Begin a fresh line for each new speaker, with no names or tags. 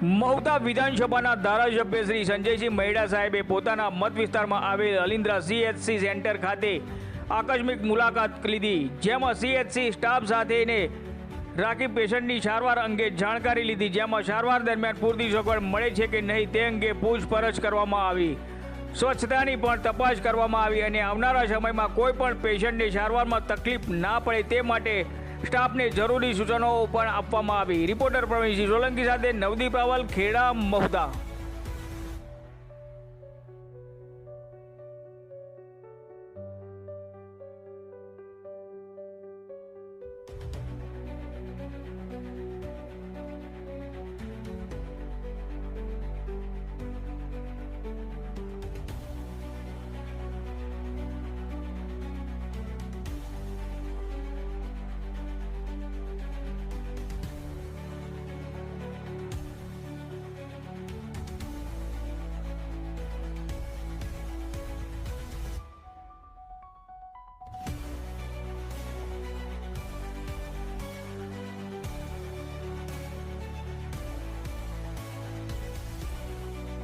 મહુતા વિધાનસભાના ધારાસભ્ય શ્રી સંજયસિંહ મહેડા સાહેબે પોતાના મત વિસ્તારમાં આવેલ અલિન્દ્રા સીએચસી સેન્ટર ખાતે આકસ્મિક મુલાકાત લીધી, જેમાં સીએચસી સ્ટાફ સાથેને રાખી પેશન્ટની સારવાર અંગે જાણકારી લીધી, જેમાં સારવાર દરમિયાન પૂરતી સગવડ મળે છે કે નહીં તે અંગે પૂછપરછ કરવામાં આવી. સ્વચ્છતાની પણ તપાસ કરવામાં આવી અને આવનારા સમયમાં કોઈ પણ પેશન્ટને સારવારમાં તકલીફ ના પડે તે માટે સ્ટાફને જરૂરી સૂચનો પણ આપવામાં આવી. રિપોર્ટર પ્રવીણસિંહ સોલંકી સાથે નવદીપ રાવલ ખેડા મહુદા.